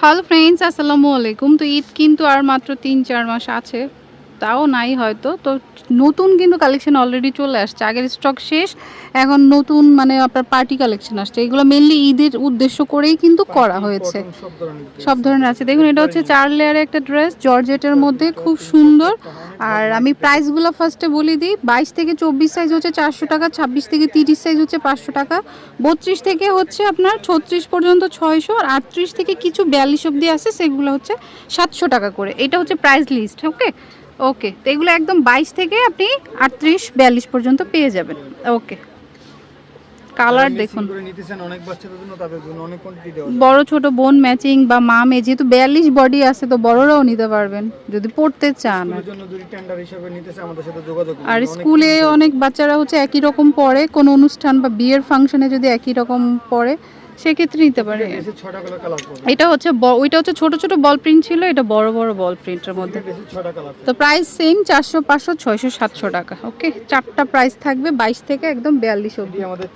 Hello friends আসসালামু আলাইকুম তো ঈদ কিন্তু আর মাত্র তিন চার মাস আছে। তাও নাই হয়তো। তো নতুন কিন্তু কালেকশন অলরেডি চলে আসছে। আগের স্টক শেষ এখন নতুন মানে আপনার পার্টি কালেকশন আসছে। এগুলো মেনলি ঈদের উদ্দেশ্য করেই কিন্তু করা হয়েছে। সব ধরনের আছে। দেখুন এটা হচ্ছে চার লেয়ারের একটা ড্রেস জর্জেটের মধ্যে খুব সুন্দর। আর আমি প্রাইসগুলো ফার্স্টে বলে দিই। বাইশ থেকে চব্বিশ সাইজ হচ্ছে চারশো টাকা ছাব্বিশ থেকে তিরিশ সাইজ হচ্ছে পাঁচশো টাকা। বত্রিশ থেকে হচ্ছে আপনার ছত্রিশ পর্যন্ত ছয়শো আর আটত্রিশ থেকে কিছু বিয়াল্লিশ অব্দি আছে সেগুলো হচ্ছে সাতশো টাকা করে। এটা হচ্ছে প্রাইস লিস্ট ওকে ওকে তো এগুলো একদম বাইশ থেকে আপনি আটত্রিশ বিয়াল্লিশ পর্যন্ত পেয়ে যাবেন। ওকে কালার দেখুন। বড় ছোট বোন ম্যাচিং বা মা মে যেহেতু বিয়াল্লিশ বডি আছে তো বড়রাও নিতে পারবেন। যদি পড়তে চান। আর স্কুলে অনেক বাচ্চারা হচ্ছে একই রকম পড়ে কোনো অনুষ্ঠান বা বিয়ের ফাংশনে যদি একই রকম পড়ে সেক্ষেত্রে নিতে পারে। এটা হচ্ছে ওইটা হচ্ছে ছোট ছোট বল প্রিন্ট ছিল এটা বড় বড় বল প্রিন্টের মধ্যে। তো প্রাইস সেম চারশো পাঁচশো ছয়শো সাতশো টাকা ওকে চারটা প্রাইস থাকবে বাইশ থেকে একদম বিয়াল্লিশ অব্দি আমাদের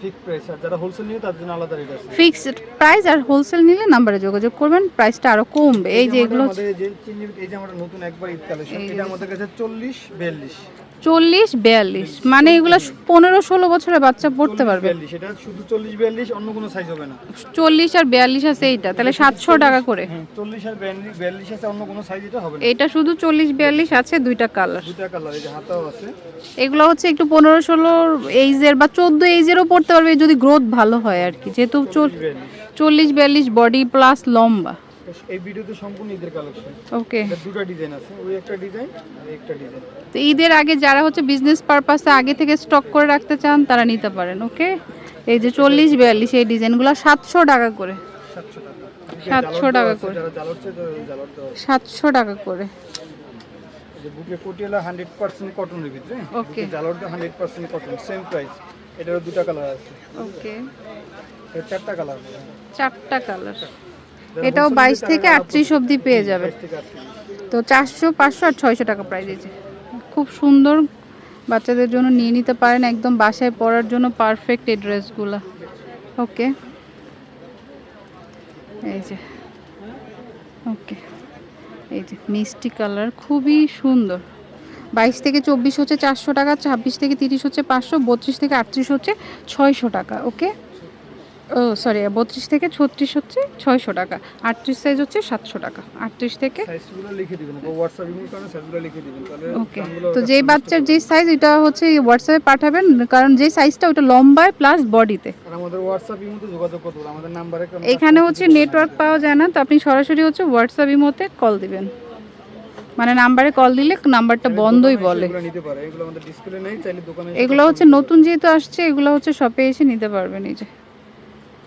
ফিক্সড প্রাইস আর হোলসেল নিলে নাম্বারে যোগাযোগ করবেন প্রাইসটা আরও কমবে। এই যে এগুলো চল্লিশ বিয়াল্লিশ। চল্লিশ বিয়াল্লিশ। মানে এগুলো পনেরো ষোলো বছরের বাচ্চা পড়তে পারবে। এটা শুধু চল্লিশ বিয়াল্লিশ অন্য কোনো সাইজ হবে না। চল্লিশ আর বিয়াল্লিশ আছে এইটা তাহলে সাতশো টাকা করে। চল্লিশ আর বিয়াল্লিশ আছে অন্য কোনো সাইজ এটা হবে এটা শুধু চল্লিশ বিয়াল্লিশ আছে দুইটা কালার দুটা কালার এই যে হাতাও আছে। এগুলো হচ্ছে একটু পনেরো ষোলো এইজের বা চোদ্দ এইজেরও পড়তে পারবে যদি গ্রোথ ভালো হয় আর কি। যেহেতু চল্লিশ বিয়াল্লিশ। বডি প্লাস লম্বা। এই ভিডিওতে সম্পূর্ণ ঈদের কালেকশন ওকে দুটো ডিজাইন আছে ওই একটা ডিজাইন আর একটা ডিজাইন তো ঈদের আগে যারা হচ্ছে বিজনেস পারপাসে আগে থেকে স্টক করে রাখতে চান তারা নিতে পারেন ওকে এই যে চল্লিশ বিয়াল্লিশ এই ডিজাইনগুলো সাতশো টাকা করে। সাতশো টাকা করে। সাতশো টাকা করে। হান্ড্রেড পার্সেন্ট কটনের ভিতরে। Okay. জালর hundred percent cotton same price এটারও দুটা কালার আছে। ওকে চারটা কালার চারটা কালার এটাও বাইশ থেকে আটত্রিশ অবধি পেয়ে যাবেন তো চারশো পাঁচশো আর ছয়শো টাকা প্রাইস খুব সুন্দর বাচ্চাদের জন্য নিয়ে নিতে পারেন। একদম বাসায় পরার জন্য পারফেক্ট এই ড্রেসগুলো ওকে এই যে। ওকে এই যে, মিষ্টি কালার খুবই সুন্দর। বাইশ থেকে চব্বিশ হচ্ছে চারশো টাকা, ছাব্বিশ থেকে তিরিশ হচ্ছে পাঁচশো, বত্রিশ থেকে আটত্রিশ হচ্ছে ছয়শো টাকা ওকে ও সরি বত্রিশ থেকে ছত্রিশ হচ্ছে ছয়শো টাকা। আটত্রিশ সাইজ হচ্ছে সাতশো টাকা। আটত্রিশ থেকে ওকে তো যেই বাচ্চার যে সাইজ এটা হচ্ছে হোয়াটসঅ্যাপে পাঠাবেন কারণ যে সাইজটা ওটা লম্বায় প্লাস বডিতে এখানে হচ্ছে নেটওয়ার্ক পাওয়া যায় না তো আপনি সরাসরি হচ্ছে হোয়াটসঅ্যাপ ইমোতে কল দিবেন। মানে নাম্বারে কল দিলে নাম্বারটা বন্ধই বলে। এগুলো হচ্ছে নতুন যেহেতু আসছে এগুলো হচ্ছে শপে এসে নিতে পারবেন এই যে।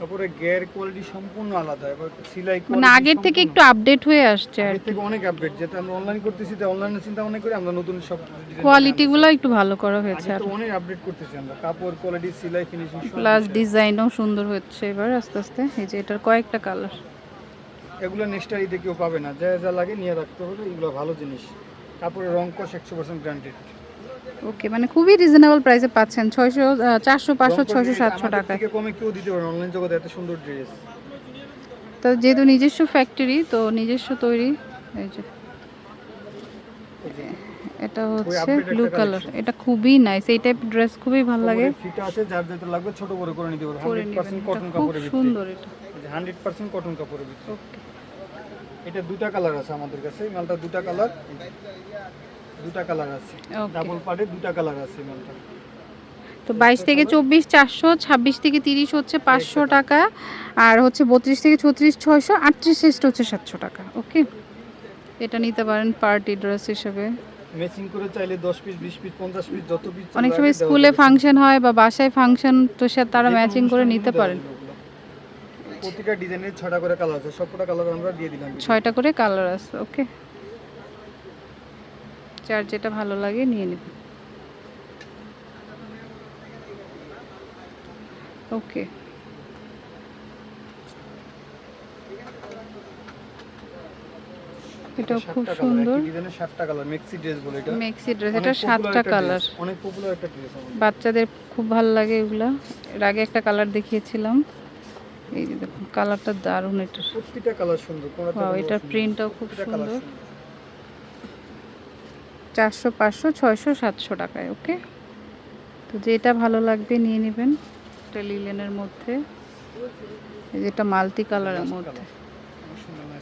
কাপড়ের গের কোয়ালিটি সম্পূর্ণ আলাদা এবার সেলাই মানে আগের থেকে একটু আপডেট হয়ে আসছে আর থেকে অনেক আপডেট যেটা আমরা অনলাইন করতেছি তো অনলাইনে চিন্তা ভাবনা করে আমরা নতুন সব design কোয়ালিটিগুলো একটু ভালো করা হয়েছে আর অনেক আপডেট করতেছি আমরা কাপড় কোয়ালিটি সেলাই ফিনিশিং প্লাস ডিজাইনও সুন্দর হচ্ছে এবার আস্তে আস্তে এই যে এটার কয়েকটা কালার এগুলো নেক্সট ঈদে কেউ পাবে না যা যা লাগে নিয়ে রাখতে হবে এগুলো ভালো জিনিস। কাপড়ের রং কষ একশো পার্সেন্ট গ্যারান্টেড ওকে মানে খুবই রিজনেবল প্রাইসে পাচ্ছেন। ছয়শো চারশো পাঁচশো ছয়শো সাতশো টাকায়। থেকে কমে কেউ দিতে পারে অনলাইন জগতে এত সুন্দর ড্রেস তো যেহেতু নিজস্ব ফ্যাক্টরি তো নিজস্ব তৈরি এই যে। এটা হচ্ছে ব্লু কালার এটা খুবই নাইস এই টাইপ ড্রেস খুবই ভালো লাগে। ফিটা আছে যার যেটা লাগবে ছোট বড় করে নিতে পারবে। করে হান্ড্রেড নেবেন পার্সেন্ট এটা কটন খুব কাপড়ের ভিতরে সুন্দর এটা। হান্ড্রেড পার্সেন্ট কটন কাপড়ের ভিতরে ওকে এটা দুটা কালার আছে আমাদের কাছে। মালটা দুটা কালার দুটা কালার আছে। ডাবল পার্টে দুটা কালার আছে মালটা। তো বাইশ থেকে চব্বিশ চারশো ছাব্বিশ থেকে তিরিশ হচ্ছে পাঁচশো টাকা। আর হচ্ছে বত্রিশ থেকে ছত্রিশ ছয়শো আটত্রিশ শেষটা হচ্ছে সাতশো টাকা। ওকে এটা নিতে পারেন পার্টি ড্রেস হিসেবে। ম্যাচিং করে চাইলে 10 পিস 20 পিস 50 পিস যত পিস অনেক সময় স্কুলে ফাংশন হয় বা বাসায় ফাংশন তো সে তারা ম্যাচিং করে নিতে পারেন। প্রতিটা ডিজাইনের ছটা করে কালার আছে সবকটা কালার আমরা দিয়ে দিলাম। ছয়টা করে কালার আছে ওকে যার যেটা ভালো লাগে নিয়ে নেবেন ওকে। এটাও খুব সুন্দর। সাতটা কালার মেক্সি ড্রেস বলে এটা। মেক্সি ড্রেস এটা সাতটা কালার অনেক পপুলার একটা ড্রেস বাচ্চাদের খুব ভালো লাগে এগুলা। এর আগে একটা কালার দেখিয়েছিলাম। এই যে দেখুন কালারটা দারুণ এটা প্রতিটা কালার সুন্দর কোনটা এটার প্রিন্টটাও খুব সুন্দর। চারশো, পাঁচশো, ছয়শো, সাতশো টাকায় ওকে তো যেটা ভালো লাগবে নিয়ে নেবেন, এটা লিলেনের মধ্যে। যেটা মাল্টি কালারের মধ্যে।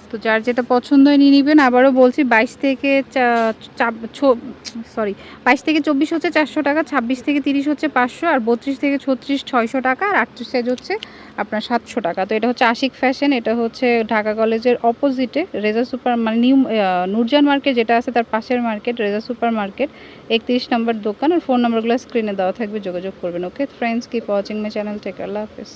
তো যার যেটা পছন্দ হয় নিয়ে নেবেন। আবারও বলছি, বাইশ থেকে সরি, বাইশ থেকে চব্বিশ হচ্ছে চারশো টাকা, ছাব্বিশ থেকে তিরিশ হচ্ছে পাঁচশো, আর বত্রিশ থেকে ছত্রিশ ছয়শো টাকা, আর আটত্রিশ সাইজ হচ্ছে আপনার সাতশো টাকা। তো এটা হচ্ছে আশিক ফ্যাশন, এটা হচ্ছে ঢাকা কলেজের অপোজিটে রেজা সুপার মানে নিউ নুরজান মার্কেট যেটা আছে তার পাশের মার্কেট, রেজা সুপার মার্কেট, একত্রিশ নম্বর দোকান, আর ফোন নাম্বারগুলো স্ক্রিনে দেওয়া থাকবে, যোগাযোগ করবেন। Okay friends keep watching my channel take Allah Hafiz.